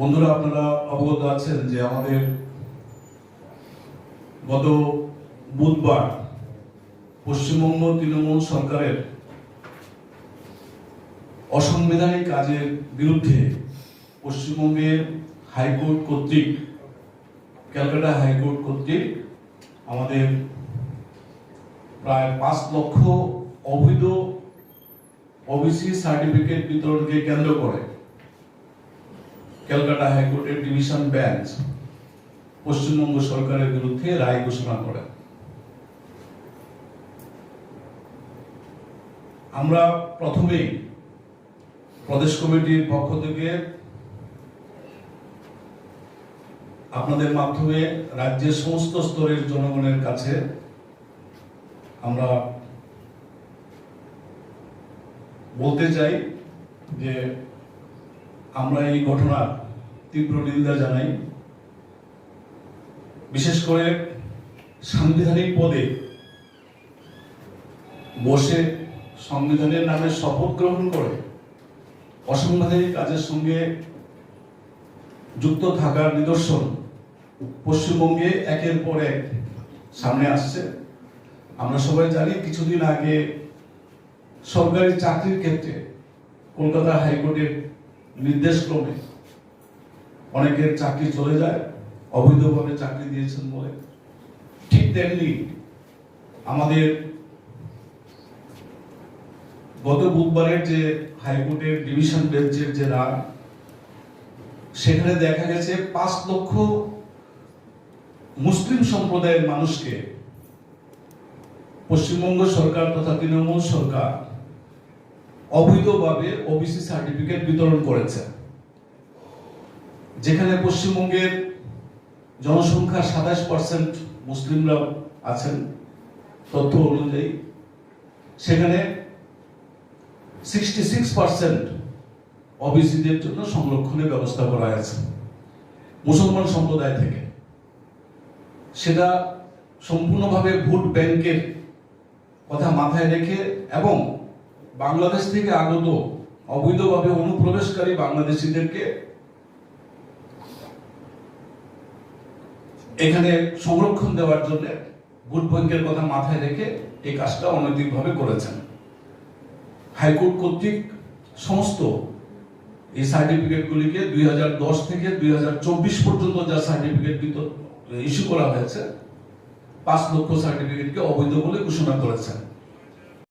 বন্ধুরা, আপনারা অবগত আছেন যে আমাদের গত বুধবার পশ্চিমবঙ্গ তৃণমূল সরকারের অসাংবিধানিক কাজের বিরুদ্ধে পশ্চিমবঙ্গের হাইকোর্ট কর্তৃক, ক্যালকাটা হাইকোর্ট কর্তৃক আমাদের প্রায় পাঁচ লক্ষ অবৈধ ওবিসি সার্টিফিকেট বিতরণকে কেন্দ্র করে ক্যালকাটা হাইকোর্টের ডিভিশন বেঞ্চ পশ্চিমবঙ্গ সরকারের বিরুদ্ধে রায় ঘোষণা করে। আমরা প্রথমেই প্রদেশ কমিটির পক্ষ থেকে আপনাদের মাধ্যমে রাজ্যের সমস্ত স্তরের জনগণের কাছে আমরা বলতে চাই যে আমরা এই ঘটনার তীব্র নিন্দা জানাই। বিশেষ করে সাংবিধানিক পদে বসে সংবিধানের নামে শপথ গ্রহণ করে অসাংবিধানিক কাজের সঙ্গে যুক্ত থাকার নিদর্শন পশ্চিমবঙ্গে একের পর এক সামনে আসছে। আমরা সবাই জানি কিছুদিন আগে সরকারি চাকরির ক্ষেত্রে কলকাতা হাইকোর্টের নির্দেশক্রমে অনেকের চাকরি চলে যায়, অবৈধভাবে চাকরি দিয়েছেন বলে। ঠিক তেমনি আমাদের গত বুধবারের যে হাইকোর্টের ডিভিশন বেঞ্চের যে রায়, সেখানে দেখা গেছে পাঁচ লক্ষ মুসলিম সম্প্রদায়ের মানুষকে পশ্চিমবঙ্গ সরকার তথা তৃণমূল সরকার অবৈধভাবে ওবিসি সার্টিফিকেট বিতরণ করেছে। যেখানে পশ্চিমবঙ্গের জনসংখ্যার সাতাশ পার্সেন্ট মুসলিমরা আছেন তথ্য অনুযায়ী, সেখানে সিক্সটি সিক্স পার্সেন্ট ওবিসিদের জন্য সংরক্ষণের ব্যবস্থা করা আছে মুসলমান সম্প্রদায় থেকে। সেটা সম্পূর্ণভাবে ভোট ব্যাংকের কথা মাথায় রেখে এবং বাংলাদেশ থেকে আগত অবৈধভাবে অনুপ্রবেশকারী বাংলাদেশিদেরকে এখানে সংরক্ষণ দেওয়ার জন্য ভোট ব্যাংকের কথা মাথায় রেখে এই কাজটা অনৈতিকভাবে করেছেন। হাইকোর্ট কর্তৃক সমস্ত এই সার্টিফিকেটগুলিকে দুই হাজার দশ থেকে দুই হাজার চব্বিশ পর্যন্ত যা সার্টিফিকেট ইস্যু করা হয়েছে, পাঁচ লক্ষ সার্টিফিকেটকে অবৈধ বলে ঘোষণা করেছেন।